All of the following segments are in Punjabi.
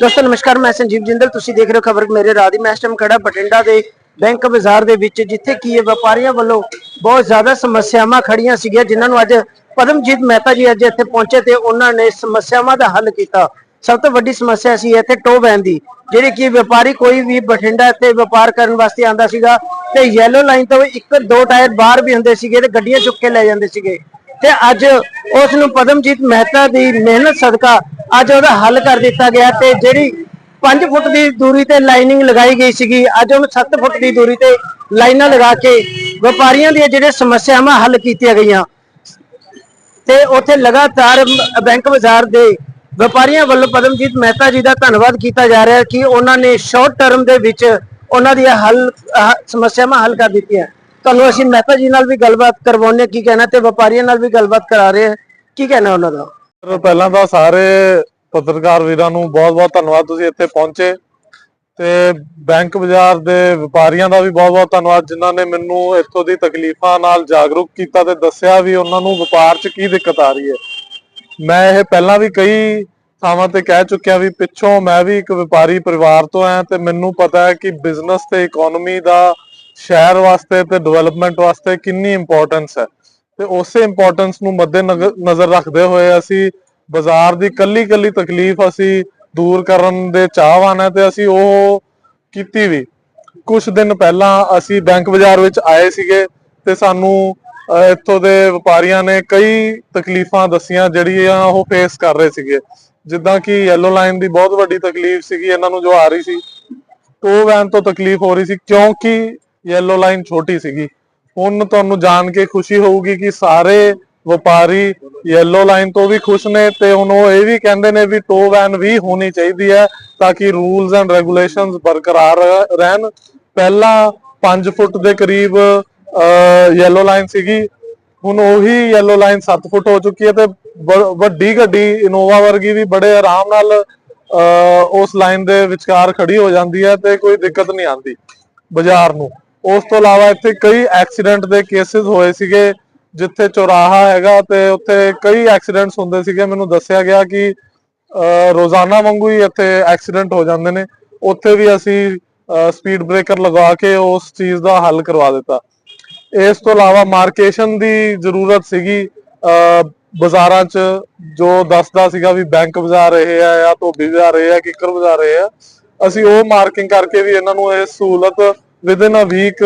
ਦੋਸਤੋ, ਨਮਸਕਾਰ, ਮੈਂ ਸੰਜੀਵ ਜਿੰਦਲ। ਤੁਸੀਂ ਦੇਖ ਰਹੇ ਹੋ ਖਬਰ ਮੇਰੇ ਰਾਹ ਦੀ। ਮੈਂ ਇਸ ਟਾਈਮ ਖੜਾ ਬਠਿੰਡਾ ਦੇ ਬੈਂਕ ਬਾਜ਼ਾਰ ਦੇ ਵਿੱਚ, ਜਿੱਥੇ ਕੀ ਹੈ ਵਪਾਰੀਆਂ ਵੱਲੋਂ ਬਹੁਤ ਜ਼ਿਆਦਾ ਸਮੱਸਿਆਵਾਂ ਖੜੀਆਂ ਸੀਗੀਆਂ, ਜਿਨ੍ਹਾਂ ਨੂੰ ਅੱਜ ਪਰਮਜੀਤ ਮਹਿਤਾ ਜੀ ਅੱਜ ਇੱਥੇ ਪਹੁੰਚੇ ਤੇ ਉਹਨਾਂ ਨੇ ਸਮੱਸਿਆਵਾਂ ਦਾ ਹੱਲ ਕੀਤਾ। ਸਭ ਤੋਂ ਵੱਡੀ ਸਮੱਸਿਆ ਸੀ ਇੱਥੇ ਟੋ ਵੈਨ ਦੀ, ਜਿਹੜੀ ਕਿ ਵਪਾਰੀ ਕੋਈ ਵੀ ਬਠਿੰਡਾ ਇੱਥੇ ਵਪਾਰ ਕਰਨ ਵਾਸਤੇ ਆਂਦਾ ਸੀਗਾ ਤੇ ਯੈਲੋ ਲਾਈਨ ਤੋਂ ਇੱਕ, ਦੋ ਟਾਇਰ ਬਾਹਰ ਵੀ ਹੁੰਦੇ ਸੀਗੇ ਤੇ ਗੱਡੀਆਂ ਚੁੱਕ ਕੇ ਲੈ ਜਾਂਦੇ ਸੀਗੇ। ਤੇ ਅੱਜ ਉਸ ਨੂੰ ਪਦਮਜੀਤ ਮਹਿਤਾ ਦੀ ਮਿਹਨਤ ਸਦਕਾ ਅੱਜ ਉਹਦਾ ਹੱਲ ਕਰ ਦਿੱਤਾ ਗਿਆ ਤੇ ਜਿਹੜੀ 5 ਫੁੱਟ ਦੀ ਦੂਰੀ ਤੇ ਲਾਈਨਿੰਗ ਲਗਾਈ ਗਈ ਸੀਗੀ, ਅੱਜ ਉਹਨੂੰ 7 ਫੁੱਟ ਦੀ ਦੂਰੀ ਤੇ ਲਾਈਨਾਂ ਲਗਾ ਕੇ ਵਪਾਰੀਆਂ ਦੀਆਂ ਜਿਹੜੇ ਸਮੱਸਿਆਵਾਂ ਹੱਲ ਕੀਤੀਆਂ ਗਈਆਂ। ਤੇ ਉੱਥੇ ਲਗਾਤਾਰ ਬੈਂਕ ਬਾਜ਼ਾਰ ਦੇ ਵਪਾਰੀਆਂ ਵੱਲੋਂ ਪਦਮਜੀਤ ਮਹਿਤਾ ਜੀ ਦਾ ਧੰਨਵਾਦ ਕੀਤਾ ਜਾ ਰਿਹਾ ਕਿ ਉਹਨਾਂ ਨੇ ਸ਼ਾਰਟ ਟਰਮ ਦੇ ਵਿੱਚ ਉਹਨਾਂ ਦੀਆਂ ਹੱਲ ਸਮੱਸਿਆਵਾਂ ਹੱਲ ਕਰ ਦਿੱਤੀਆਂ। ਤੁਹਾਨੂੰ ਅਸੀਂ ਮਹਿਤਾ ਜੀ ਨਾਲ ਵੀ ਗੱਲਬਾਤ ਕਰਵਾਉਂਦੇ ਹਾਂ, ਕੀ ਕਹਿਣਾ ਤੇ ਵਪਾਰੀਆਂ ਨਾਲ ਵੀ ਗੱਲਬਾਤ ਕਰਾ ਰਹੇ ਹਾਂ। ਕੀ ਕਹਿਣਾ ਉਹਨਾਂ ਦਾ? ਪਹਿਲਾਂ ਤਾਂ ਸਾਰੇ ਪੱਤਰਕਾਰ ਵੀਰਾਂ ਨੂੰ ਬਹੁਤ-ਬਹੁਤ ਧੰਨਵਾਦ, ਤੁਸੀਂ ਇੱਥੇ ਪਹੁੰਚੇ। ਤੇ ਬੈਂਕ ਬਾਜ਼ਾਰ ਦੇ ਵਪਾਰੀਆਂ ਦਾ ਵੀ ਬਹੁਤ-ਬਹੁਤ ਧੰਨਵਾਦ, ਜਿਨ੍ਹਾਂ ਨੇ ਮੈਨੂੰ ਇੱਥੋਂ ਦੀ ਤਕਲੀਫਾਂ ਨਾਲ ਜਾਗਰੂਕ ਕੀਤਾ ਤੇ ਦੱਸਿਆ ਵੀ ਉਹਨਾਂ ਨੂੰ ਵਪਾਰ 'ਚ ਕੀ ਦਿੱਕਤ ਆ ਰਹੀ ਹੈ। ਮੈਂ ਇਹ ਪਹਿਲਾਂ ਵੀ ਕਈ ਥਾਵਾਂ ਤੇ ਕਹਿ ਚੁੱਕਿਆ ਵੀ ਪਿੱਛੋਂ ਮੈਂ ਵੀ ਇੱਕ ਵਪਾਰੀ ਪਰਿਵਾਰ ਤੋਂ ਆਇਆ ਤੇ ਮੈਨੂੰ ਪਤਾ ਹੈ ਕਿ ਬਿਜ਼ਨਸ ਤੇ ਇਕਨੋਮੀ ਦਾ ਸ਼ਹਿਰ ਵਾਸਤੇ ਤੇ ਡਿਵੈਲਪਮੈਂਟ ਵਾਸਤੇ ਕਿੰਨੀ ਇੰਪੋਰਟੈਂਸ ਹੈ। ਤੇ ਉਸੇ ਇੰਪੋਰਟੈਂਸ ਨੂੰ ਮੱਦੇ ਨਜ਼ਰ ਰੱਖਦੇ ਹੋਏ ਅਸੀਂ ਬਾਜ਼ਾਰ ਦੀ ਕੱਲੀ ਕੱਲੀ ਤਕਲੀਫ ਅਸੀਂ ਦੂਰ ਕਰਨ ਦੇ ਚਾਹਵਾਨ ਹੈ ਤੇ ਅਸੀਂ ਉਹ ਕੀਤੀ ਵੀ। ਕੁਝ ਦਿਨ ਪਹਿਲਾਂ ਅਸੀਂ ਬੈਂਕ ਬਾਜ਼ਾਰ ਵਿੱਚ ਆਏ ਸੀਗੇ ਤੇ ਸਾਨੂੰ ਇੱਥੋਂ ਦੇ ਵਪਾਰੀਆਂ ਨੇ ਕਈ ਤਕਲੀਫਾਂ ਦੱਸੀਆਂ ਜਿਹੜੀਆਂ ਉਹ ਫੇਸ ਕਰ ਰਹੇ ਸੀਗੇ। ਜਿੱਦਾਂ ਕਿ ਯੈਲੋ ਲਾਈਨ ਦੀ ਬਹੁਤ ਵੱਡੀ ਤਕਲੀਫ ਸੀਗੀ, ਇਹਨਾਂ ਨੂੰ ਜੋ ਆ ਰਹੀ ਸੀ। ਟੋ ਵੈਨ ਤੋਂ ਤਕਲੀਫ ਹੋ ਰਹੀ ਸੀ ਕਿਉਂਕਿ ਯੈਲੋ ਲਾਈਨ ਛੋਟੀ ਸੀਗੀ। ਹੁਣ ਤੁਹਾਨੂੰ ਜਾਣ ਕੇ ਖੁਸ਼ੀ ਹੋਊਗੀ ਕਿ ਸਾਰੇ ਵਪਾਰੀ ਯੈਲੋ ਲਾਈਨ ਤੋਂ ਵੀ ਖੁਸ਼ ਨੇ ਤੇ ਹੁਣ ਉਹ ਇਹ ਵੀ ਕਹਿੰਦੇ ਨੇ ਵੀ ਟੋ ਵੈਨ ਵੀ ਹੋਣੀ ਚਾਹੀਦੀ ਹੈ ਤਾਂ ਕਿ ਰੂਲਸ ਐਂਡ ਰੈਗੂਲੇਸ਼ਨਸ ਬਰਕਰਾਰ ਰਹਿਣ। ਪਹਿਲਾਂ 5 ਫੁੱਟ ਦੇ ਕਰੀਬ ਯੈਲੋ ਲਾਈਨ ਸੀਗੀ। ਹੁਣ ਉਹੀ ਯੈਲੋ ਲਾਈਨ 7 ਫੁੱਟ ਹੋ ਚੁੱਕੀ ਹੈ ਤੇ ਵੱਡੀ ਗੱਡੀ ਇਨੋਵਾ ਵਰਗੀ ਵੀ ਬੜੇ ਆਰਾਮ ਨਾਲ ਅਹ, ਉਸ ਲਾਈਨ ਦੇ ਵਿਚਕਾਰ ਖੜੀ ਹੋ ਜਾਂਦੀ ਹੈ ਤੇ ਕੋਈ ਦਿੱਕਤ ਨਹੀਂ ਆਉਂਦੀ ਬਾਜ਼ਾਰ ਨੂੰ। ਉਸ ਤੋਂ ਇਲਾਵਾ ਇੱਥੇ ਕਈ ਐਕਸੀਡੈਂਟ ਦੇ ਕੇਸਿਸ ਹੋਏ ਸੀਗੇ ਜਿੱਥੇ ਚੌਰਾਹਾ ਹੈਗਾ ਤੇ ਉੱਥੇ ਕਈ ਐਕਸੀਡੈਂਟਸ ਹੁੰਦੇ ਸੀਗੇ। ਮੈਨੂੰ ਦੱਸਿਆ ਗਿਆ ਕਿ ਰੋਜ਼ਾਨਾ ਵਾਂਗੂ ਹੀ ਇੱਥੇ ਐਕਸੀਡੈਂਟ ਹੋ ਜਾਂਦੇ ਨੇ। ਉੱਥੇ ਵੀ ਅਸੀਂ ਸਪੀਡ ਬ੍ਰੇਕਰ ਲਗਾ ਕੇ ਉਸ ਚੀਜ਼ ਦਾ ਹੱਲ ਕਰਵਾ ਦਿੱਤਾ। ਇਸ ਤੋਂ ਇਲਾਵਾ ਮਾਰਕੇਸ਼ਨ ਦੀ ਜ਼ਰੂਰਤ ਸੀਗੀ। ਅਹ, ਬਾਜ਼ਾਰਾਂ 'ਚ ਜੋ ਦੱਸਦਾ ਸੀਗਾ ਵੀ ਬੈਂਕ ਬਾਜ਼ਾਰ ਰਹੇ ਆ ਜਾਂ ਧੋਬੀ ਬਾਜ਼ਾਰ ਰਹੇ ਆ ਕਿੱਕਰ ਬਾਜ਼ਾਰ ਰਹੇ ਆ। ਅਸੀਂ ਉਹ ਮਾਰਕਿੰਗ ਕਰਕੇ ਵੀ ਇਹਨਾਂ ਨੂੰ ਇਹ ਸਹੂਲਤ ਵਿਦਿਨ ਅ ਵੀਕ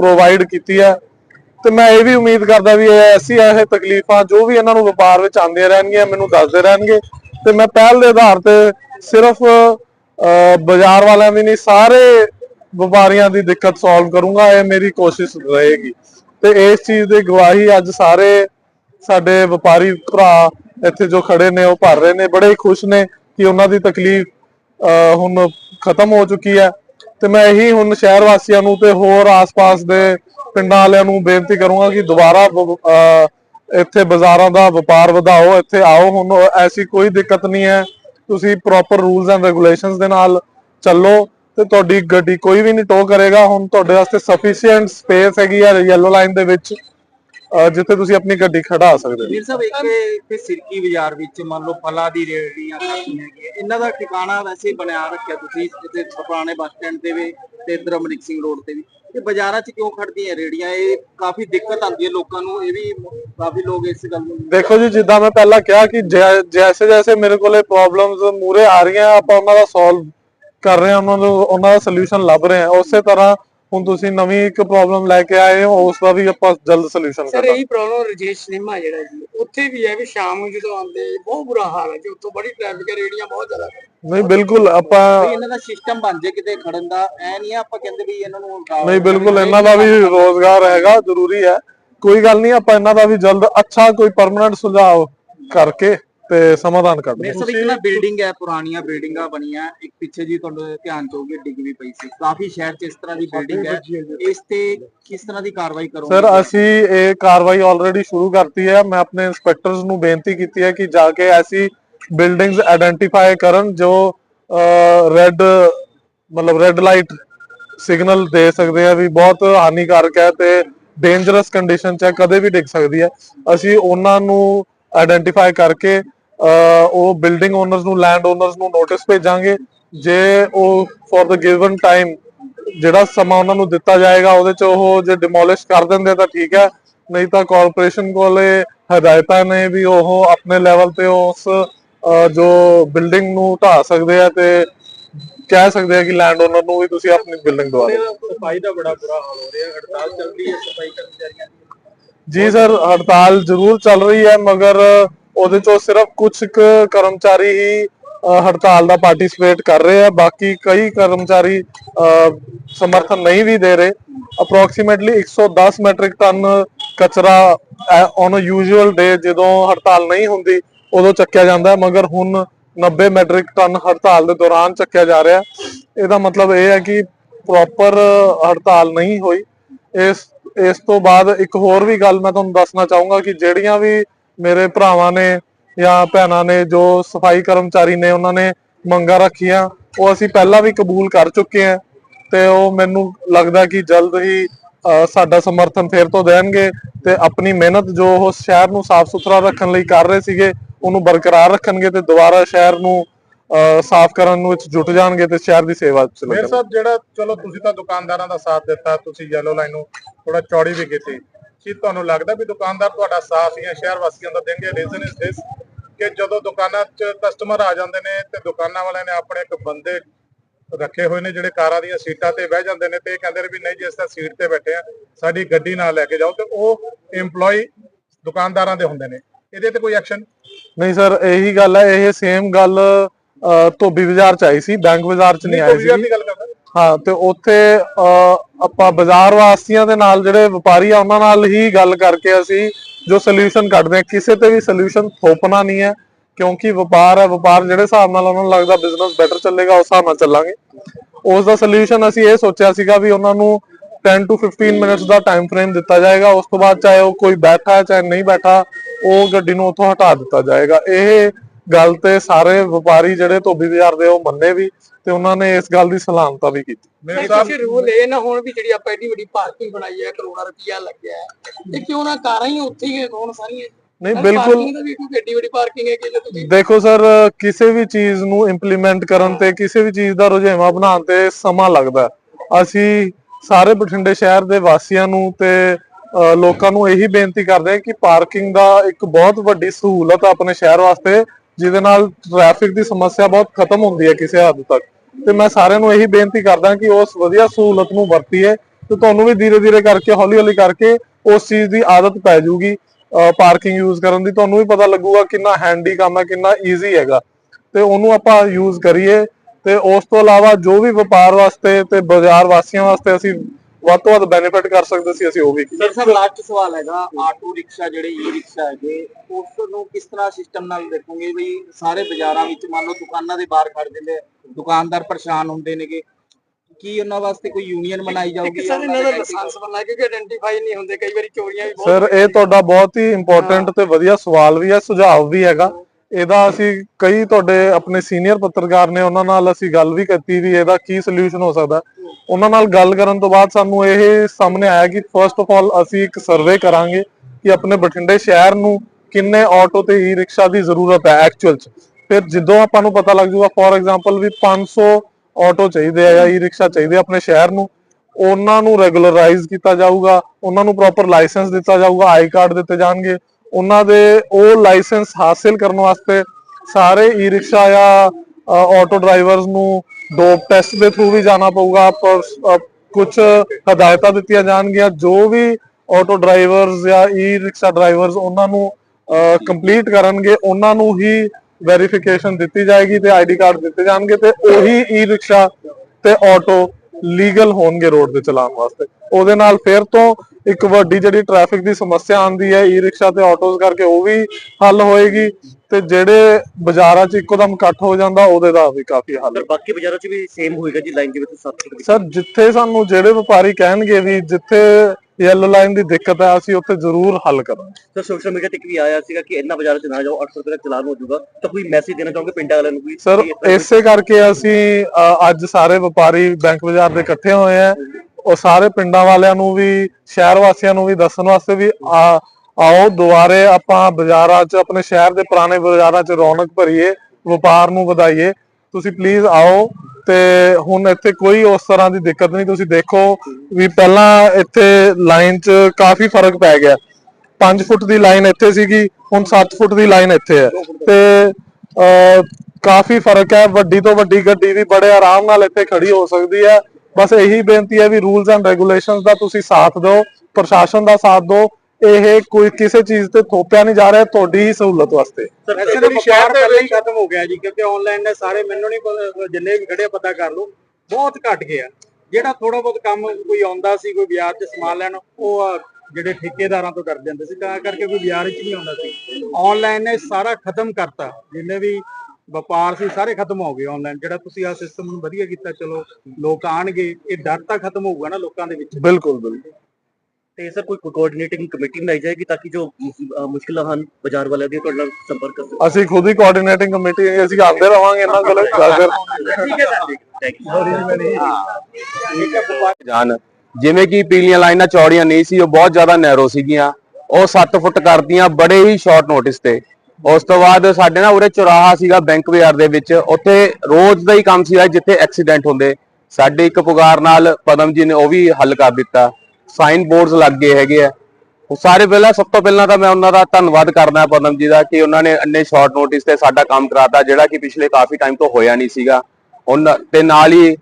ਪ੍ਰੋਵਾਈਡ ਕੀਤੀ ਹੈ। ਤੇ ਮੈਂ ਇਹ ਵੀ ਉਮੀਦ ਕਰਦਾ ਵੀ ਇਹ ਐਸੀ ਇਹ ਤਕਲੀਫਾਂ ਜੋ ਵੀ ਇਹਨਾਂ ਨੂੰ ਵਪਾਰ ਵਿੱਚ ਆਉਂਦੀਆਂ ਰਹਿਣਗੀਆਂ ਮੈਨੂੰ ਦੱਸਦੇ ਰਹਿਣਗੇ। ਤੇ ਮੈਂ ਪਹਿਲ ਦੇ ਆਧਾਰ ਤੇ ਸਿਰਫ ਬਾਜ਼ਾਰ ਵਾਲਿਆਂ ਦੀ ਨਹੀਂ ਸਾਰੇ ਵਪਾਰੀਆਂ ਦੀ ਦਿੱਕਤ ਸੋਲਵ ਕਰੂੰਗਾ ਇਹ ਮੇਰੀ ਕੋਸ਼ਿਸ਼ ਰਹੇਗੀ। ਤੇ ਇਸ ਚੀਜ਼ ਦੀ ਗਵਾਹੀ ਅੱਜ ਸਾਰੇ ਸਾਡੇ ਵਪਾਰੀ ਭਰਾ ਇੱਥੇ ਜੋ ਖੜੇ ਨੇ ਉਹ ਭਰ ਰਹੇ ਨੇ ਬੜੇ ਖੁਸ਼ ਨੇ ਕਿ ਉਹਨਾਂ ਦੀ ਤਕਲੀਫ ਅਹ, ਹੁਣ ਖਤਮ ਹੋ ਚੁੱਕੀ ਹੈ। ਤੇ ਮੈਂ ਇਹੀ ਹੁਣ ਸ਼ਹਿਰ ਵਾਸੀਆਂ ਨੂੰ ਤੇ ਹੋਰ ਆਸ-ਪਾਸ ਦੇ ਪਿੰਡਾਂ ਵਾਲਿਆਂ ਨੂੰ ਬੇਨਤੀ ਕਰੂੰਗਾ ਕਿ ਦੁਬਾਰਾ ਇੱਥੇ ਬਾਜ਼ਾਰਾਂ ਦਾ ਵਪਾਰ ਵਧਾਓ, ਇੱਥੇ ਆਓ ਹੁਣ, ਐਸੀ ਕੋਈ ਦਿੱਕਤ ਨਹੀਂ ਹੈ। ਤੁਸੀਂ ਪ੍ਰੋਪਰ ਰੂਲਸ ਐਂਡ ਰੈਗੂਲੇਸ਼ਨਸ ਦੇ ਨਾਲ ਚੱਲੋ ਤੇ ਤੁਹਾਡੀ ਗੱਡੀ ਕੋਈ ਵੀ ਨਹੀਂ ਟੋ ਕਰੇਗਾ। ਹੁਣ ਤੁਹਾਡੇ ਵਾਸਤੇ ਸਫੀਸ਼ੀਐਂਟ ਸਪੇਸ ਹੈਗੀ ਆ ਯੈਲੋ ਲਾਈਨ ਦੇ ਵਿੱਚ। ਜਿੱਥੇ ਤੁਸੀਂ ਆਪਣੀ ਗੱਡੀ ਖੜਾ ਸਕਦੇ ਹੋ। ਵੀਰ ਸਾਹਿਬ ਇੱਕ ਇੱਥੇ ਸਿਰਕੀ ਬਾਜ਼ਾਰ ਵਿੱਚ ਮੰਨ ਲਓ ਫਲਾਂ ਦੀ ਰੇਹੜੀਆਂ ਕਰਦੀਆਂ ਹੈਗੀਆਂ। ਇਹਨਾਂ ਦਾ ਠਿਕਾਣਾ ਵੈਸੇ ਬਣਾ ਰੱਖਿਆ ਤੁਸੀਂ ਇੱਥੇ ਪੁਰਾਣੇ ਬੱਸ ਸਟੈਂਡ ਤੇ ਵੀ ਤੇ ਇੱਧਰ ਅਮਰੀਕ ਸਿੰਘ ਰੋਡ ਤੇ ਵੀ। ਇਹ ਬਾਜ਼ਾਰਾਂ 'ਚ ਕਿਉਂ ਖੜਦੀਆਂ ਰੇਹੜੀਆਂ ਇਹ ਕਾਫੀ ਦਿੱਕਤ ਆਉਂਦੀ ਹੈ ਲੋਕਾਂ ਨੂੰ ਇਹ ਵੀ ਕਾਫੀ ਲੋਕ ਇਸ ਗੱਲ ਨੂੰ ਦੇਖੋ ਜੀ ਜਿੱਦਾਂ ਮੈਂ ਪਹਿਲਾਂ ਕਿਹਾ ਕਿ ਜੈਸੇ ਜੈਸੇ ਮੇਰੇ ਕੋਲੇ ਪ੍ਰੋਬਲਮਸ ਮੂਰੇ ਆ ਰਹੀਆਂ ਆਪਾਂ ਉਹਨਾਂ ਦਾ ਸੋਲਵ ਕਰ ਰਹੇ ਹਾਂ ਉਹਨਾਂ ਨੂੰ ਉਹਨਾਂ ਦਾ ਸੋਲੂਸ਼ਨ ਲੱਭ ਰਹੇ ਹਾਂ। ਉਸੇ ਤਰ੍ਹਾਂ ਹੁਣ ਤੁਸੀਂ ਨਵੀਂ ਇੱਕ ਪ੍ਰੋਬਲਮ ਲੈ ਕੇ ਆਏ ਹੋ ਉਸ ਦਾ ਵੀ ਆਪਾਂ ਜਲਦ ਸੋਲੂਸ਼ਨ ਸਰ ਕਰਾਂਗੇ ਇਹੀ ਪ੍ਰੋਬਲਮ ਰਜੇਸ਼ ਸਿਨੇਮਾ ਜਿਹੜਾ ਜੀ ਉੱਥੇ ਵੀ ਹੈ ਵੀ ਸ਼ਾਮ ਨੂੰ ਜਦੋਂ ਆਉਂਦੇ ਬਹੁਤ ਬੁਰਾ ਹਾਲ ਹੈ ਜੀ ਉੱਥੋਂ ਬੜੀ ਟ੍ਰੈਫਿਕ ਹੈ ਰੇੜੀਆਂ ਬਹੁਤ ਜ਼ਿਆਦਾ। ਨਹੀਂ ਬਿਲਕੁਲ ਆਪਾਂ ਵੀ ਇਹਨਾਂ ਦਾ ਸਿਸਟਮ ਬਣ ਜੇ ਕਿਤੇ ਖੜਨ ਦਾ ਐ ਨਹੀਂ ਆ ਆਪਾਂ ਕਹਿੰਦੇ ਵੀ ਇਹਨਾਂ ਨੂੰ ਰੁਕਾਵਟ ਨਹੀਂ ਬਿਲਕੁਲ ਇਹਨਾਂ ਦਾ ਵੀ ਰੋਜ਼ਗਾਰ ਹੈਗਾ ਜ਼ਰੂਰੀ ਹੈ। ਕੋਈ ਗੱਲ ਨਹੀਂ ਆਪਾਂ ਇਹਨਾਂ ਦਾ ਵੀ ਜਲਦ ਅੱਛਾ ਕੋਈ ਪਰਮਨੈਂਟ ਸੁਝਾਅ ਕਰਕੇ ਤੇ ਸਮਾਧਾਨ ਮੇਰੇ ਕੱਢਦੇ ਸਭ ਇੱਕ ਨਾ ਬਿਲਡਿੰਗ ਹੈ ਪੁਰਾਣੀਆਂ ਬਿਲਡਿੰਗਾਂ ਬਣੀਆਂ ਇੱਕ ਪਿੱਛੇ ਜੀ ਤੁਹਾਨੂੰ ਧਿਆਨ ਚ ਹੋਊਗੀ ਡਿੱਗ ਵੀ ਪਈ ਸੀ। ਕਾਫੀ ਸ਼ਹਿਰ 'ਚ ਇਸ ਤਰ੍ਹਾਂ ਦੀ ਬਿਲਡਿੰਗ ਹੈ। ਇਸ ਤੇ ਕਿਸ ਤਰ੍ਹਾਂ ਦੀ ਕਾਰਵਾਈ ਕਰੋਗੇ? ਸਰ ਅਸੀਂ ਇਹ ਕਾਰਵਾਈ ਆਲਰੇਡੀ ਸ਼ੁਰੂ ਕਰਤੀ ਹੈ। ਮੈਂ ਆਪਣੇ ਇੰਸਪੈਕਟਰਸ ਨੂੰ ਬੇਨਤੀ ਕੀਤੀ ਹੈ ਕਿ ਜਾ ਕੇ ਐਸੀ ਬਿਲਡਿੰਗਸ ਆਇਡੈਂਟੀਫਾਈ ਕਰਨ ਜੋ ਰੈੱਡ ਮਤਲਬ ਰੈੱਡ ਲਾਈਟ ਸਿਗਨਲ ਦੇ ਸਕਦੇ ਆ ਵੀ ਬਹੁਤ ਹਾਨੀਕਾਰਕ ਹੈ ਤੇ ਡੇਂਜਰਸ ਕੰਡੀਸ਼ਨ ਚ ਹੈ ਕਦੇ ਵੀ ਡਿੱਗ ਸਕਦੀ ਹੈ। ਅਸੀਂ ਉਹਨਾਂ ਨੂੰ ਆਇਡੈਂਟੀਫਾਈ ਕਰਕੇ ਉਹ ਬਿਲਡਿੰਗ ਓਨਰਸ ਨੂੰ ਲੈਂਡ ਓਨਰਸ ਨੂੰ ਨੋਟਿਸ ਭੇਜਾਂਗੇ। ਜੇ ਉਹ ਫॉर द ਗਿਵਨ ਟਾਈਮ ਜਿਹੜਾ ਸਮਾਂ ਉਹਨਾਂ ਨੂੰ ਦਿੱਤਾ ਜਾਏਗਾ ਉਹਦੇ ਚ ਉਹ ਜੇ ਡਿਮੋਲਿਸ਼ ਕਰ ਦਿੰਦੇ ਤਾਂ ਠੀਕ ਹੈ। ਨਹੀਂ ਤਾਂ ਕਾਰਪੋਰੇਸ਼ਨ ਕੋਲੇ ਹਦਾਇਤਾਂ ਨੇ ਵੀ ਉਹ ਆਪਣੇ ਲੈਵਲ ਤੇ ਉਸ ਜੋ ਬਿਲਡਿੰਗ ਨੂੰ ਢਾ ਸਕਦੇ ਆ ਤੇ ਕਹਿ ਸਕਦੇ ਆ ਕਿ ਲੈਂਡ ਓਨਰ ਨੂੰ ਵੀ ਤੁਸੀਂ ਆਪਣੀ ਬਿਲਡਿੰਗ ਦਵਾ ਦਿਓ। ਸਫ਼ਾਈ ਦਾ ਬੜਾ ਬੁਰਾ ਹਾਲ ਹੋ ਰਿਹਾ। ਹੜਤਾਲ ਚੱਲ ਰਹੀ ਹੈ ਸਫ਼ਾਈ ਕਰਮਚਾਰੀਆਂ ਦੀ। ਜੀ ਸਰ ਹੜਤਾਲ ਜ਼ਰੂਰ ਚੱਲ ਰਹੀ ਹੈ ਮਗਰ ਉਹਦੇ ਚੋਂ ਸਿਰਫ ਕੁਝ ਕੁ ਕਰਮਚਾਰੀ ਹੀ ਹੜਤਾਲ ਦਾ ਪਾਰਟਿਸਿਪੇਟ ਕਰ ਰਹੇ ਆ। ਬਾਕੀ ਕਈ ਕਰਮਚਾਰੀ ਸਮਰਥਨ ਨਹੀਂ ਵੀ ਦੇ ਰਹੇ। ਅਪਰੋਕਸੀਮੇਟਲੀ 110 ਮੈਟ੍ਰਿਕ ਟਨ ਕਚਰਾ ਔਨ ਅ ਯੂਜੂਅਲ ਡੇ ਜਦੋਂ ਹੜਤਾਲ ਨਹੀਂ ਹੁੰਦੀ, ਉਦੋਂ ਚੱਕਿਆ ਜਾਂਦਾ ਹੈ। ਮਗਰ ਹੁਣ 90 ਮੈਟ੍ਰਿਕ ਟਨ ਹੜਤਾਲ ਦੇ ਦੌਰਾਨ ਚੱਕਿਆ ਜਾ ਰਿਹਾ ਇਹਦਾ ਮਤਲਬ ਇਹ ਹੈ ਕਿ ਪ੍ਰੋਪਰ ਹੜਤਾਲ ਨਹੀਂ ਹੋਈ। ਇਸ ਇਸ ਤੋਂ ਬਾਅਦ ਇੱਕ ਹੋਰ ਵੀ ਗੱਲ ਮੈਂ ਤੁਹਾਨੂੰ ਦੱਸਣਾ ਚਾਹੂੰਗਾ ਕਿ ਜਿਹੜੀਆਂ ਵੀ ਮੇਰੇ ਭਰਾਵਾਂ ਨੇ ਜਾਂ ਭੈਣਾਂ ਨੇ ਜੋ ਸਫ਼ਾਈ ਕਰਮਚਾਰੀ ਨੇ ਉਹਨਾਂ ਨੇ ਮੰਗਾਂ ਰੱਖੀਆਂ ਉਹ ਅਸੀਂ ਪਹਿਲਾਂ ਵੀ ਕਬੂਲ ਕਰ ਚੁੱਕੇ ਹਾਂ ਤੇ ਉਹ ਮੈਨੂੰ ਲੱਗਦਾ ਕਿ ਜਲਦ ਹੀ ਸਾਡਾ ਸਮਰਥਨ ਫੇਰ ਤੋਂ ਦੇਣਗੇ ਤੇ ਆਪਣੀ ਮਿਹਨਤ ਜੋ ਉਹ ਸ਼ਹਿਰ ਨੂੰ ਸਾਫ਼ ਸੁਥਰਾ ਰੱਖਣ ਲਈ ਕਰ ਰਹੇ ਸੀਗੇ ਉਹਨੂੰ ਬਰਕਰਾਰ ਰੱਖਣਗੇ ਤੇ ਦੁਬਾਰਾ ਸ਼ਹਿਰ ਨੂੰ ਸਾਫ਼ ਕਰਨ ਨੂੰ ਵਿੱਚ ਜੁਟ ਜਾਣਗੇ ਤੇ ਸ਼ਹਿਰ ਦੀ ਸੇਵਾ ਚ ਮੇਰ ਲੱਗਣਗੇ ਸਾਹਿਬ ਜਿਹੜਾ ਚਲੋ ਤੁਸੀਂ ਤਾਂ ਦੁਕਾਨਦਾਰਾਂ ਦਾ ਸਾਥ ਦਿੱਤਾ ਤੁਸੀਂ ਯੈਲੋ ਲਾਈਨ ਨੂੰ ਥੋੜਾ ਚੌੜੀ ਵੀ ਕੀਤੀ ਕੀ ਤੁਹਾਨੂੰ ਲੱਗਦਾ ਵੀ ਦੁਕਾਨਦਾਰ ਤੁਹਾਡਾ ਸਾਥ ਜਾਂ ਸ਼ਹਿਰ ਵਾਸੀਆਂ ਦਾ ਦੇਣਗੇ ਰੀਜ਼ਨ ਇਜ਼ ਦਿਸ ਕਿ ਜਦੋਂ ਦੁਕਾਨਾਂ 'ਚ ਕਸਟਮਰ ਆ ਜਾਂਦੇ ਨੇ ਤੇ ਦੁਕਾਨਾਂ ਵਾਲਿਆਂ ਨੇ ਆਪਣੇ ਇੱਕ ਬੰਦੇ ਰੱਖੇ ਹੋਏ ਨੇ ਜਿਹੜੇ ਕਾਰਾਂ ਦੀਆਂ ਸੀਟਾਂ ਤੇ ਬਹਿ ਜਾਂਦੇ ਨੇ ਤੇ ਇਹ ਕਹਿੰਦੇ ਨੇ ਵੀ ਨਹੀਂ ਜੀ ਅਸੀਂ ਤਾਂ ਸੀਟ ਤੇ ਬੈਠੇ ਆ ਸਾਡੀ ਗੱਡੀ ਨਾਲ ਲੈ ਕੇ ਜਾਓ ਤੇ ਉਹ EMPLOYE ਦੁਕਾਨਦਾਰਾਂ ਦੇ ਹੁੰਦੇ ਨੇ। ਇਹਦੇ ਤੇ ਕੋਈ ਐਕਸ਼ਨ ਨਹੀਂ ਸਰ ਇਹੀ ਗੱਲ ਹੈ ਇਹ ਸੇਮ ਗੱਲ ਧੋਬੀ ਬਾਜ਼ਾਰ ਚ ਆਈ ਸੀ ਬੈਂਕ ਬਾਜ਼ਾਰ ਚ ਨਹੀਂ ਆਈ ਸੀ ਹਾਂ, ਤੇ ਉੱਥੇ ਆਪਾਂ ਬਾਜ਼ਾਰ ਵਾਸੀਆਂ ਦੇ ਨਾਲ ਜਿਹੜੇ ਵਪਾਰੀ ਆ, ਉਹਨਾਂ ਨਾਲ ਹੀ ਗੱਲ ਕਰਕੇ ਅਸੀਂ ਜੋ ਸੋਲੂਸ਼ਨ ਕੱਢਦੇ ਹਾਂ, ਕਿਸੇ ਤੇ ਵੀ ਸੋਲੂਸ਼ਨ ਥੋਪਣਾ ਨਹੀਂ ਹੈ, ਕਿਉਂਕਿ ਵਪਾਰ ਹੈ, ਵਪਾਰ ਜਿਹੜੇ ਹਿਸਾਬ ਨਾਲ ਉਹਨਾਂ ਨੂੰ ਲੱਗਦਾ ਬਿਜ਼ਨਸ ਬੈਟਰ ਚੱਲੇਗਾ, ਉਸ ਹਿਸਾਬ ਨਾਲ ਚੱਲਾਂਗੇ। ਉਸ ਦਾ ਸੋਲੂਸ਼ਨ ਅਸੀਂ ਇਹ ਸੋਚਿਆ ਸੀਗਾ ਵੀ ਉਹਨਾਂ ਨੂੰ 10 ਤੋਂ 15 ਮਿੰਟਸ ਦਾ ਟਾਈਮ ਫਰੇਮ ਦਿੱਤਾ ਜਾਏਗਾ, ਉਸ ਤੋਂ ਬਾਅਦ ਚਾਹੇ ਉਹ ਕੋਈ ਬੈਠਾ ਹੈ, ਚਾਹੇ ਨਹੀਂ ਬੈਠਾ, ਉਹ ਗੱਡੀ ਨੂੰ ਉੱਥੋਂ ਹਟਾ ਦਿੱਤਾ ਜਾਏਗਾ। ਇਹ ਗੱਲ ਤੇ ਸਾਰੇ ਵਪਾਰੀ ਜਿਹੜੇ ਧੋਬੀ ਬਾਜ਼ਾਰ ਦੇ ਉਹ ਮੰਨੇ ਵੀ ਤੇ ਉਹਨਾਂ ਨੇ ਇਸ ਗੱਲ ਦੀ ਸਲਾਮਤਾ ਵੀ ਕੀਤੀ। ਮੇਰੇ ਨਹੀਂ ਸਾਹਿਬ ਤੁਸੀਂ ਰੂਲ ਇਹ ਨਾ ਹੋਣ ਵੀ ਜਿਹੜੀ ਆਪਾਂ ਐਡੀ ਵੱਡੀ ਪਾਰਕਿੰਗ ਬਣਾਈ ਹੈ ਕਰੋੜਾਂ ਰੁਪਇਆ ਲੱਗਿਆ ਹੈ ਤੇ ਕਿਉਂ ਨਾ ਕਾਰਾਂ ਹੀ ਉੱਥੇ ਹੀ ਹੋਣ ਸਾਰੀਆਂ? ਨਹੀਂ ਨਾਲੇ ਬਿਲਕੁਲ parking ਦਾ ਵੀ ਕੋਈ ਐਡੀ ਵੱਡੀ ਪਾਰਕਿੰਗ ਹੈ ਕਿ ਜੇ ਤੁਸੀਂ ਦੇਖੋ ਸਰ ਕਿਸੇ ਵੀ ਚੀਜ਼ ਨੂੰ ਇੰਪਲੀਮੈਂਟ ਕਰਨ ਤੇ ਕਿਸੇ ਵੀ ਚੀਜ਼ ਦਾ ਰੁਝੇਵਾਂ ਬਣਾਉਣ ਤੇ ਸਮਾਂ ਲੱਗਦਾ। ਅਸੀਂ ਸਾਰੇ ਬਠਿੰਡੇ ਸ਼ਹਿਰ ਦੇ ਵਾਸੀਆਂ ਨੂੰ ਤੇ ਲੋਕਾਂ ਨੂੰ ਇਹੀ ਬੇਨਤੀ ਕਰਦੇ ਹਾਂ ਕਿ ਪਾਰਕਿੰਗ ਦਾ ਇੱਕ ਬਹੁਤ ਵੱਡੀ ਸਹੂਲਤ ਆਪਣੇ ਸ਼ਹਿਰ ਵਾਸਤੇ ਜਿਹਦੇ ਨਾਲ ਟ੍ਰੈਫਿਕ ਦੀ ਸਮੱਸਿਆ ਬਹੁਤ ਖਤਮ ਹੁੰਦੀ ਹੈ ਕਿਸੇ ਹੱਦ ਤੱਕ। ਤੇ ਮੈਂ ਸਾਰਿਆਂ ਨੂੰ ਇਹੀ ਬੇਨਤੀ ਕਰਦਾ ਕਿ ਉਸ ਵਧੀਆ ਸਹੂਲਤ ਨੂੰ ਵਰਤੀਏ ਤੇ ਤੁਹਾਨੂੰ ਵੀ ਧੀਰੇ ਧੀਰੇ ਕਰਕੇ ਹੌਲੀ ਹੌਲੀ ਕਰਕੇ ਉਸ ਚੀਜ਼ ਦੀ ਆਦਤ ਪੈ ਜਾਊਗੀ ਪਾਰਕਿੰਗ ਯੂਜ਼ ਕਰਨ ਦੀ। ਤੁਹਾਨੂੰ ਵੀ ਪਤਾ ਲੱਗੂਗਾ ਕਿੰਨਾ ਹੈਂਡੀ ਕੰਮ ਹੈ, ਕਿੰਨਾ ਈਜ਼ੀ ਹੈਗਾ। ਤੇ ਉਹਨੂੰ ਆਪਾਂ ਯੂਜ਼ ਕਰੀਏ ਤੇ ਉਸ ਤੋਂ ਇਲਾਵਾ ਜੋ ਵੀ ਵਪਾਰ ਵਾਸਤੇ ਤੇ ਬਾਜ਼ਾਰ ਵਾਸੀਆਂ ਵਾਸਤੇ ਅਸੀਂ ਵੱਧ ਤੋਂ ਵੱਧ ਬੈਨੀਫਿਟ ਕਰ ਸਕਦੇ ਸੀ ਅਸੀਂ ਉਹ ਵੀ। ਸਰ ਸਰ ਲਾਸਟ ਸਵਾਲ ਹੈਗਾ। ਆਟੋ ਰਿਕਸ਼ਾ ਜਿਹੜੇ ਈ ਰਿਕਸ਼ਾ ਹੈਗੇ ਉਸ ਨੂੰ ਕਿਸ ਤਰ੍ਹਾਂ ਸਿਸਟਮ ਨਾਲ ਦੇਖੋਗੇ? ਵੀ ਸਾਰੇ ਬਾਜ਼ਾਰਾਂ ਵਿੱਚ ਮੰਨ ਲਓ ਦੁਕਾਨਾਂ ਦੇ ਬਾਹਰ ਖੜ ਜਾਂਦੇ ਦੁਕਾਨਦਾਰ ਪਰੇਸ਼ਾਨ ਹੁੰਦੇ ਨੇਗੇ। ਕੀ ਉਹਨਾਂ ਵਾਸਤੇ ਕੋਈ ਯੂਨੀਅਨ ਬਣਾਈ ਜਾਊਗੀ? ਸਰ ਇਹਨਾਂ ਦਾ ਲਾਇਸੈਂਸ ਬਣਨਾ ਕਿਉਂਕਿ ਆਇਡੈਂਟੀਫਾਈ ਨਹੀਂ ਹੁੰਦੇ ਕਈ ਵਾਰੀ ਚੋਰੀਆਂ ਵੀ ਬਹੁਤ ਸਰ ਇਹ ਤੁਹਾਡਾ ਬਹੁਤ ਹੀ ਇੰਪੋਰਟੈਂਟ ਤੇ ਵਧੀਆ ਸਵਾਲ ਵੀ ਹੈ ਸੁਝਾਅ ਵੀ ਹੈਗਾ। ਇਹਦਾ ਅਸੀਂ ਕਈ ਤੁਹਾਡੇ ਆਪਣੇ ਸੀਨੀਅਰ ਪੱਤਰਕਾਰ ਨੇ ਉਹਨਾਂ ਨਾਲ ਅਸੀਂ ਗੱਲ ਵੀ ਕੀਤੀ ਵੀ ਇਹਦਾ ਕੀ ਸੋਲੂਸ਼ਨ ਹੋ ਸਕਦਾ। ਉਹਨਾਂ ਨਾਲ ਗੱਲ ਕਰਨ ਤੋਂ ਬਾਅਦ ਸਾਨੂੰ ਇਹ ਸਾਹਮਣੇ ਆਇਆ ਕਿ ਫਰਸਟ ਆਫ ਆਲ ਅਸੀਂ ਇੱਕ ਸਰਵੇ ਕਰਾਂਗੇ ਕਿ ਆਪਣੇ ਬਠਿੰਡੇ ਸ਼ਹਿਰ ਨੂੰ ਕਿੰਨੇ ਆਟੋ ਤੇ ਈ ਰਿਕਸ਼ਾ ਦੀ ਜ਼ਰੂਰਤ ਹੈ ਐਕਚੁਅਲ ਚ। ਫਿਰ ਜਦੋਂ ਆਪਾਂ ਨੂੰ ਪਤਾ ਲੱਗ ਜਾਊਗਾ ਫੋਰ ਐਗਜ਼ਾਮਪਲ ਵੀ 500 ਆਟੋ ਚਾਹੀਦੇ ਆ ਜਾਂ ਈ ਰਿਕਸ਼ਾ ਚਾਹੀਦੇ ਆਪਣੇ ਸ਼ਹਿਰ ਨੂੰ, ਉਹਨਾਂ ਨੂੰ ਰੈਗੂਲਰਾਈਜ਼ ਕੀਤਾ ਜਾਊਗਾ, ਉਹਨਾਂ ਨੂੰ ਪ੍ਰੋਪਰ ਲਾਇਸੈਂਸ ਦਿੱਤਾ ਜਾਊਗਾ ਆਈ ਕਾਰਡ ਦਿੱਤੇ ਜਾਣਗੇ। ਉਹਨਾਂ ਦੇ ਉਹ ਲਾਇਸੈਂਸ ਹਾਸਿਲ ਕਰਨ ਵਾਸਤੇ ਸਾਰੇ ਈ ਰਿਕਸ਼ਾ ਜਾਂ ਆਟੋ ਡਰਾਈਵਰਸ ਨੂੰ ਡੋਪ ਟੈਸਟ ਦੇ ਥਰੂ ਵੀ ਜਾਣਾ ਪਊਗਾ ਕੁਝ ਹਦਾਇਤਾਂ ਦਿੱਤੀਆਂ ਜਾਣਗੀਆਂ, ਜੋ ਵੀ ਆਟੋ ਡਰਾਈਵਰਸ ਜਾਂ ਈ ਰਿਕਸ਼ਾ ਡਰਾਈਵਰਸ ਉਹਨਾਂ ਨੂੰ ਕੰਪਲੀਟ ਕਰਨਗੇ, ਉਹਨਾਂ ਨੂੰ ਹੀ ਵੈਰੀਫਿਕੇਸ਼ਨ ਦਿੱਤੀ ਜਾਏਗੀ ਤੇ ਆਈਡੀ ਕਾਰਡ ਦਿੱਤੇ ਜਾਣਗੇ ਤੇ ਉਹੀ ਈ ਰਿਕਸ਼ਾ ਤੇ ਆਟੋ ਲੀਗਲ ਹੋਣਗੇ ਰੋਡ ਤੇ ਚਲਾਉਣ ਵਾਸਤੇ। ਉਹਦੇ ਨਾਲ ਫਿਰ ਤੋਂ ਇੱਕ ਵੱਡੀ ਜਿਹੜੀ ਟ੍ਰੈਫਿਕ ਦੀ ਸਮੱਸਿਆ ਆਂਦੀ ਹੈ ਈ ਰਿਕਸ਼ਾ ਤੇ ਆਟੋਸ ਕਰਕੇ ਉਹ ਵੀ ਹੱਲ ਹੋਏਗੀ ਤੇ ਜਿਹੜੇ ਬਾਜ਼ਾਰਾਂ 'ਚ ਇੱਕੋਦਮ ਇਕੱਠ ਹੋ ਜਾਂਦਾ ਉਹਦੇ ਦਾ ਵੀ ਕਾਫੀ ਹੱਲ ਬਾਕੀ ਬਾਜ਼ਾਰਾਂ 'ਚ ਵੀ ਸੇਮ ਹੋਏਗਾ ਜੀ ਲਾਈਨ ਦੇ ਵਿੱਚ 7 ਰੁਪਏ। ਸਰ ਜਿੱਥੇ ਸਾਨੂੰ ਜਿਹੜੇ ਵਪਾਰੀ ਕਹਿਣਗੇ ਵੀ ਜਿੱਥੇ ਯੈਲੋ ਲਾਈਨ ਦੀ ਦਿੱਕਤ ਹੈ ਅਸੀਂ ਉੱਥੇ ਜ਼ਰੂਰ ਹੱਲ ਕਰਾਂਗੇ। ਸਰ ਸੋਸ਼ਲ ਮੀਡੀਆ ਤੇ ਇੱਕ ਵੀ ਆਇਆ ਸੀਗਾ ਕਿ ਇੰਨਾ ਬਾਜ਼ਾਰਾਂ 'ਚ ਨਾ ਜਾਓ 800 ਰੁਪਏ ਦਾ ਚਲਾਨ ਹੋ ਜਾਊਗਾ ਤਾਂ ਕੋਈ ਮੈਸੇਜ ਦੇਣਾ ਚਾਹੋਗੇ ਪਿੰਡਾਂ ਵਾਲਿਆਂ ਨੂੰ ਵੀ? ਸਰ ਕਿ ਇਸ ਤਰ੍ਹਾਂ ਇਸੇ ਕਰਕੇ ਅਸੀਂ ਅ, ਅੱਜ ਸਾਰੇ ਵਪਾਰੀ ਬੈਂਕ ਬਾਜ਼ਾਰ ਦੇ ਇਕੱਠੇ ਹੋਏ ਆ ਉਹ ਸਾਰੇ ਪਿੰਡਾਂ ਵਾਲਿਆਂ ਨੂੰ ਵੀ ਸ਼ਹਿਰ ਵਾਸੀਆਂ ਨੂੰ ਵੀ ਦੱਸਣ ਵਾਸਤੇ ਵੀ ਆਓ ਦੁਬਾਰੇ ਆਪਾਂ ਬਾਜ਼ਾਰਾਂ 'ਚ ਆਪਣੇ ਸ਼ਹਿਰ ਦੇ ਪੁਰਾਣੇ ਬਾਜ਼ਾਰਾਂ 'ਚ ਰੌਣਕ ਭਰੀਏ ਵਪਾਰ ਨੂੰ ਵਧਾਈਏ। ਤੁਸੀਂ ਪਲੀਜ਼ ਆਓ ਤੇ ਹੁਣ ਇੱਥੇ ਕੋਈ ਉਸ ਤਰ੍ਹਾਂ ਦੀ ਦਿੱਕਤ ਨਹੀਂ ਤੁਸੀਂ ਦੇਖੋ ਵੀ ਪਹਿਲਾਂ ਇੱਥੇ ਲਾਈਨ 'ਚ ਕਾਫੀ ਫ਼ਰਕ ਪੈ ਗਿਆ। 5 ਫੁੱਟ ਦੀ ਲਾਈਨ ਇੱਥੇ ਸੀਗੀ ਹੁਣ 7 ਫੁੱਟ ਦੀ ਲਾਈਨ ਇੱਥੇ ਹੈ। ਤੇ ਅਹ, ਕਾਫੀ ਫ਼ਰਕ ਹੈ ਵੱਡੀ ਤੋਂ ਵੱਡੀ ਗੱਡੀ ਵੀ ਬੜੇ ਆਰਾਮ ਨਾਲ ਇੱਥੇ ਖੜੀ ਹੋ ਸਕਦੀ ਹੈ। ਬਸ ਇਹੀ ਬੇਨਤੀ ਹੈ ਵੀ ਰੂਲਸ ਐਂਡ ਰੈਗੂਲੇਸ਼ਨਸ ਦਾ ਤੁਸੀਂ ਸਾਥ ਦਿਓ ਪ੍ਰਸ਼ਾਸਨ ਦਾ ਸਾਥ ਦਿਓ ਇਹ ਕੋਈ ਕਿਸੇ ਚੀਜ਼ ਤੇ ਥੋਪਿਆ ਨਹੀਂ ਜਾ ਰਿਹਾ ਤੁਹਾਡੀ ਹੀ ਸਹੂਲਤ ਵਾਸਤੇ। ਵੈਸੇ ਤਾਂ ਸ਼ਹਿਰ ਦੇ ਵਿੱਚ ਖਤਮ ਹੋ ਗਿਆ ਜੀ ਕਿਉਂਕਿ ਆਨਲਾਈਨ ਨੇ ਸਾਰੇ ਮੈਨੂੰ ਨਹੀਂ ਪਤਾ ਜਿੰਨੇ ਵੀ ਖੜੇ ਪਤਾ ਕਰ ਲਓ ਬਹੁਤ ਘਟ ਗਿਆ। ਜਿਹੜਾ ਥੋੜਾ ਬਹੁਤ ਕੰਮ ਕੋਈ ਆਉਂਦਾ ਸੀ ਕੋਈ ਬਾਜ਼ਾਰ 'ਚ ਸਮਾਨ ਲੈਣ ਉਹ ਜਿਹੜੇ ਠੇਕੇਦਾਰਾਂ ਤੋਂ ਕਰ ਜਾਂਦੇ ਸੀ ਤਾਂ ਕਰਕੇ ਕੋਈ ਬਾਜ਼ਾਰ 'ਚ ਨਹੀਂ ਆਉਂਦਾ ਸੀ। ਆਨਲਾਈਨ ਨੇ ਸਾਰਾ ਖਤਮ ਕਰਤਾ ਜਿੰਨੇ ਵੀ ਵਪਾਰ ਸੀ ਸਾਰੇ ਖਤਮ ਹੋ ਗਏ ਆਨਲਾਈਨ ਜਿਹੜਾ ਤੁਸੀਂ ਆ ਸਿਸਟਮ ਨੂੰ ਵਧੀਆ ਕੀਤਾ ਚਲੋ ਲੋਕ ਆਣਗੇ ਇਹ ਡਰ ਤਾਂ ਖਤਮ ਹੋਊਗਾ ਨਾ ਲੋਕਾਂ ਦੇ ਵਿੱਚ। ਬਿਲਕੁਲ ਬਿਲਕੁਲ। ਤੇ ਸਰ ਕੋਈ ਕੋਆਰਡੀਨੇਟਿੰਗ ਕਮੇਟੀ ਬਣਾਈ ਜਾਏਗੀ ਤਾਂ ਕਿ ਜੋ ਮੁਸ਼ਕਿਲਾਂ ਹਨ ਬਾਜ਼ਾਰ ਵਾਲਿਆਂ ਦੀ ਤੁਹਾਡੇ ਨਾਲ ਸੰਪਰਕ ਕਰ ਸਕਣ। ਅਸੀਂ ਖੁਦ ਹੀ ਕੋਆਰਡੀਨੇਟਿੰਗ ਕਮੇਟੀ ਅਸੀਂ ਆਂਦੇ ਰਵਾਂਗੇ ਇਹਨਾਂ ਕੋਲ। ਫਿਰ ਠੀਕ ਹੈ ਸਰ। ਥੈਂਕ ਯੂ ਜਾਣ ਜਿਵੇਂ ਕਿ ਪੀਲੀਆਂ ਲਾਈਨਾਂ ਚੌੜੀਆਂ ਨਹੀਂ ਸੀ ਉਹ ਬਹੁਤ ਜ਼ਿਆਦਾ ਨੈਰੋ ਸੀਗੀਆਂ। ਉਹ 7 ਫੁੱਟ ਕਰਦੀਆਂ ਬੜੇ ਹੀ ਸ਼ਾਰਟ ਨੋਟਿਸ ਤੇ। ਉਸ ਤੋਂ ਬਾਅਦ ਸਾਡੇ ਨਾਲ ਉਰੇ ਚੁਰਾਹਾ ਸੀਗਾ ਬੈਂਕ ਬਾਜ਼ਾਰ ਦੇ ਵਿੱਚ। ਉੱਥੇ ਰੋਜ਼ ਦਾ ਹੀ ਕੰਮ ਸੀਗਾ ਜਿੱਥੇ ਐਕਸੀਡੈਂਟ ਹੁੰਦੇ। ਸਾਡੇ ਇੱਕ ਪੁਗਾਰ ਨਾਲ ਪਦਮ ਜੀ ਨੇ ਉਹ ਵੀ ਹੱਲ ਕਰ ਦਿੱਤਾ। ਸਾਈਨ ਬੋਰਡਸ ਲੱਗ ਗਏ ਹੈਗੇ ਆ। ਉਹ ਸਾਰੇ ਪਹਿਲਾਂ, ਸਭ ਤੋਂ ਪਹਿਲਾਂ ਤਾਂ ਮੈਂ ਉਹਨਾਂ ਦਾ ਧੰਨਵਾਦ ਕਰਦਾ ਪਦਮ ਜੀ ਦਾ ਕਿ ਉਹਨਾਂ ਨੇ ਅੰਨੇ ਸ਼ਾਰਟ ਨੋਟਿਸ ਤੇ ਸਾਡਾ ਕੰਮ ਕਰਾਤਾ, ਜਿਹੜਾ ਕਿ ਪਿਛਲੇ ਕਾਫੀ ਟਾਈਮ ਤੋਂ ਹੋਇਆ ਨਹੀਂ ਸੀਗਾ। ਉਹਨਾਂ ਤੇ ਨਾਲ ਹੀ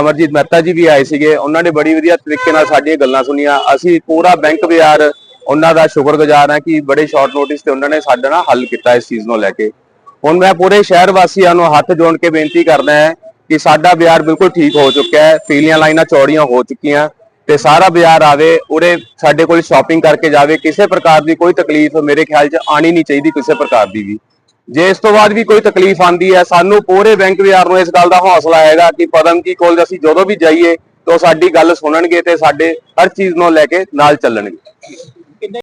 ਅਮਰਜੀਤ ਮਹਿਤਾ ਜੀ ਵੀ ਆਏ ਸੀਗੇ। ਉਹਨਾਂ ਨੇ ਬੜੀ ਵਧੀਆ ਤਰੀਕੇ ਨਾਲ ਸਾਡੀਆਂ ਗੱਲਾਂ ਸੁਣੀਆਂ। ਅਸੀਂ ਪੂਰਾ ਬੈਂਕ ਬਾਜ਼ਾਰ ਉਹਨਾਂ ਦਾ ਸ਼ੁਕਰਗੁਜ਼ਾਰ ਹਾਂ ਕਿ ਬੜੇ ਸ਼ਾਰਟ ਨੋਟਿਸ ਤੇ ਉਹਨਾਂ ਨੇ ਸਾਡਾ ਨਾਲ ਹੱਲ ਕੀਤਾ ਇਸ ਚੀਜ਼ ਨੂੰ ਲੈ ਕੇ। ਹੁਣ ਮੈਂ ਪੂਰੇ ਸ਼ਹਿਰ ਵਾਸੀਆਂ ਨੂੰ ਹੱਥ ਜੋੜ ਕੇ ਬੇਨਤੀ ਕਰਦਾ ਹਾਂ ਕਿ ਸਾਡਾ ਬਾਜ਼ਾਰ ਬਿਲਕੁਲ ਠੀਕ ਹੋ ਚੁੱਕਿਆ ਹੈ ਪੀਲੀਆਂ ਲਾਈਨਾਂ ਚੌੜੀਆਂ ਹੋ ਚੁੱਕੀਆਂ, ਤੇ ਸਾਰਾ ਬਾਜ਼ਾਰ ਆਵੇ, ਉਰੇ ਸਾਡੇ ਕੋਲ ਸ਼ਾਪਿੰਗ ਕਰਕੇ ਜਾਵੇ, ਕਿਸੇ ਪ੍ਰਕਾਰ ਦੀ ਕੋਈ ਤਕਲੀਫ ਮੇਰੇ ਖਿਆਲ 'ਚ ਆਣੀ ਨਹੀਂ ਚਾਹੀਦੀ ਕਿਸੇ ਪ੍ਰਕਾਰ ਦੀ ਵੀ। ਜੇ ਇਸ ਤੋਂ ਬਾਅਦ ਵੀ ਕੋਈ ਤਕਲੀਫ ਆਂਦੀ ਹੈ, ਸਾਨੂੰ ਪੂਰੇ ਬੈਂਕ ਬਾਜ਼ਾਰ ਨੂੰ ਇਸ ਗੱਲ ਦਾ ਹੌਸਲਾ ਆਏਗਾ ਕਿ ਪਦਮ ਜੀ ਕੋਲ ਅਸੀਂ ਜਦੋਂ ਵੀ ਜਾਈਏ, ਤਾਂ ਉਹ ਸਾਡੀ ਗੱਲ ਸੁਣਨਗੇ ਤੇ ਸਾਡੇ ਹਰ ਚੀਜ਼ ਨੂੰ ਲੈ ਕੇ ਨਾਲ ਚੱਲਣਗੇ।